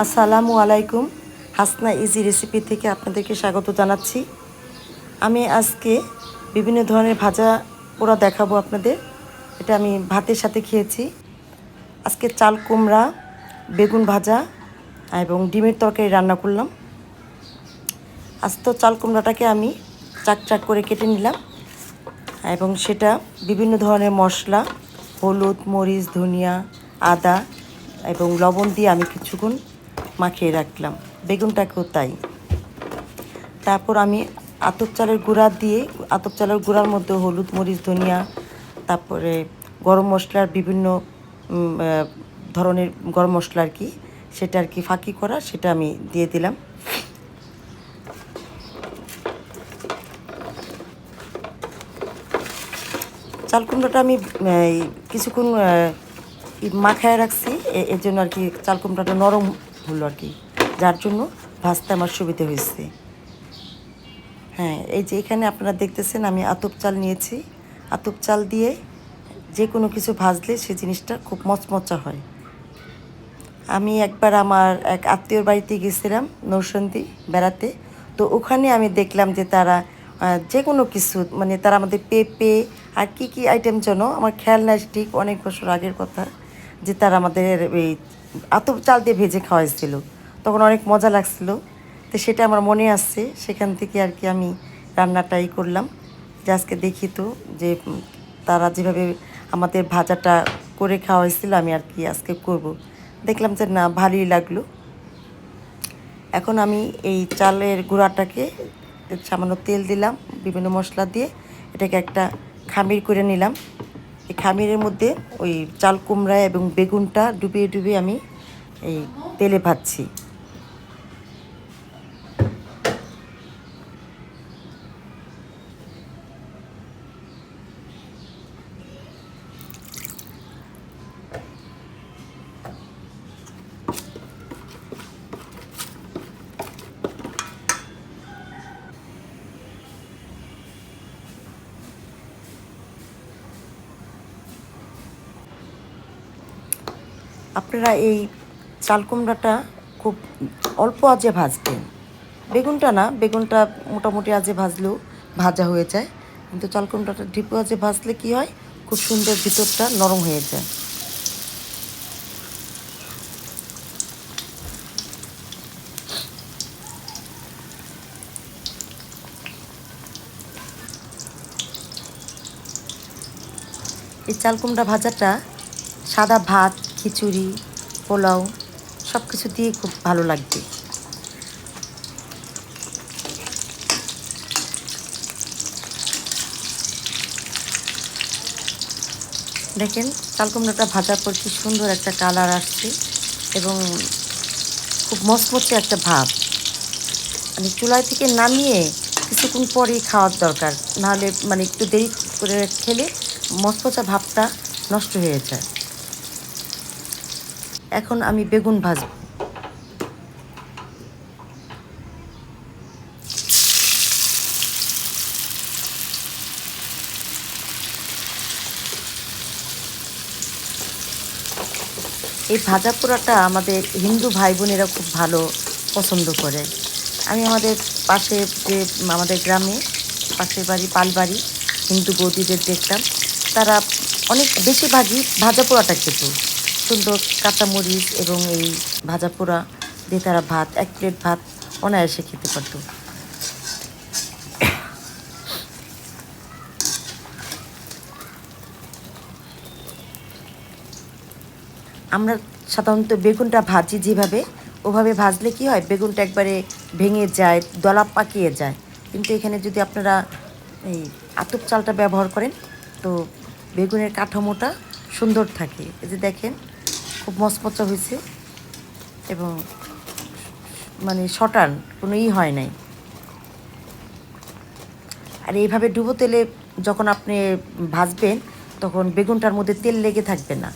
আসসালামু আলাইকুম। Hasna easy recipe থেকে আপনাদেরকে স্বাগত জানাচ্ছি। আমি আজকে বিভিন্ন ধরনের ভাজা পোড়া দেখাবো আপনাদের। এটা আমি ভাতের সাথে খেয়েছি। আজকে চাল কুমড়া, বেগুন ভাজা এবং ডিমের তরকারি রান্না করলাম। আজ তো চাল কুমড়াটাকে আমি চাক চাক করে কেটে নিলাম এবং সেটা বিভিন্ন ধরনের মশলা, হলুদ, মরিচ, ধনিয়া, আদা এবং লবণ দিয়ে আমি কিছুক্ষণ মাখিয়ে রাখলাম। বেগুনটাকেও তাই। তারপর আমি আতপ চালের গুঁড়া দিয়ে, আতপ চালের গুঁড়ার মধ্যে হলুদ, মরিচ, ধনিয়া, তারপরে গরম মশলার বিভিন্ন ধরনের গরম মশলা আর কি, সেটা আর কি ফাঁকি করা, সেটা আমি দিয়ে দিলাম। চাল কুমড়োটা আমি কিছুক্ষণ মাখায় রাখছি এর জন্য আর কি চাল কুমড়োটা নরম হলো আর কি। যার জন্য ভাজতে আমার সুবিধা হয়েছে। হ্যাঁ এই যে এখানে আপনারা দেখতেছেন আমি আতপ চাল নিয়েছি। আতপ চাল দিয়ে যে কোনো কিছু ভাজলে সে জিনিসটা খুব মচমচা হয়। আমি একবার আমার এক আত্মীয়র বাড়িতে গেছিলাম নৌসন্দি বেড়াতে। তো ওখানে আমি দেখলাম যে তারা যে কোনো কিছু মানে তারা আমাদের পেঁপে আর কি কি আইটেম যেন, আমার খেয়াল নাই ঠিক, অনেক বছর আগের কথা, যে তারা আমাদের এই আতপ চাল দিয়ে ভেজে খাওয়াইছিল তখন অনেক মজা লাগছিল। তো সেটা আমার মনে আসছে সেখান থেকে আর কি আমি রান্নাটাই করলাম। যে আজকে দেখি তো যে তারা যেভাবে আমাদের ভাজাটা করে খাওয়াইছিল আমি আর কি আজকে করব। দেখলাম যে না, ভালোই লাগল। এখন আমি এই চালের গুঁড়াটাকে সামান্য তেল দিলাম, বিভিন্ন মশলা দিয়ে। এটাকে একটা খামির করে নিলাম। এই খামিরের মধ্যে ওই চাল কুমড়া এবং বেগুনটা ডুবিয়ে ডুবিয়ে আমি এই তেলে ভাজছি। আপনারা এই চাল কুমড়াটা খুব অল্প আজে ভাজবেন। বেগুনটা না, বেগুনটা মোটামুটি আজে ভাজলেও ভাজা হয়ে যায়। কিন্তু চাল কুমড়াটা ডিপু আজে ভাজলে কি হয়? খুব সুন্দর ভিতরটা নরম হয়ে যায়। এই চাল কুমড়া ভাজাটা সাদা ভাত খিচুড়ি, পোলাও সব কিছু দিয়ে খুব ভালো লাগবে। দেখেন চাল কুমড়োটা ভাজার পর কি সুন্দর একটা কালার আসছে এবং খুব মচমচে একটা ভাব। মানে চুলায় থেকে নামিয়ে কিছুক্ষণ পরেই খাওয়ার দরকার। নাহলে মানে একটু দেরি করে খেলে মচমচা ভাবটা নষ্ট হয়ে যায়। এখন আমি বেগুন ভাজব। এই ভাজা পোড়াটা আমাদের হিন্দু ভাই বোনেরা খুব ভালো পছন্দ করে। আমি আমাদের পাশে যে, আমাদের গ্রামে, পাশের বাড়ি, পালবাড়ি, হিন্দু বৌদিদের দেখতাম, তারা অনেক বেশিরভাগই ভাজা পোড়াটা খেত। সুন্দর কাঁচামরিচ এবং এই ভাজা পোড়া দিয়ে তারা ভাত, এক প্লেট ভাত অনায়াসে খেতে পারতো। আমরা সাধারণত বেগুনটা ভাজি যেভাবে, ওভাবে ভাজলে কি হয়, বেগুনটা একবারে ভেঙে যায়, দলা পাকিয়ে যায়। কিন্তু এখানে যদি আপনারা এই আতপ চালটা ব্যবহার করেন, তো বেগুনের কাঠামোটা সুন্দর থাকে। এই যে দেখেন খুব মচমচা হয়েছে এবং মানে শটান, কোনো ই হয় নাই। আর এইভাবে ডুবো তেলে যখন আপনি ভাজবেন, তখন বেগুনটার মধ্যে তেল লেগে থাকবে না।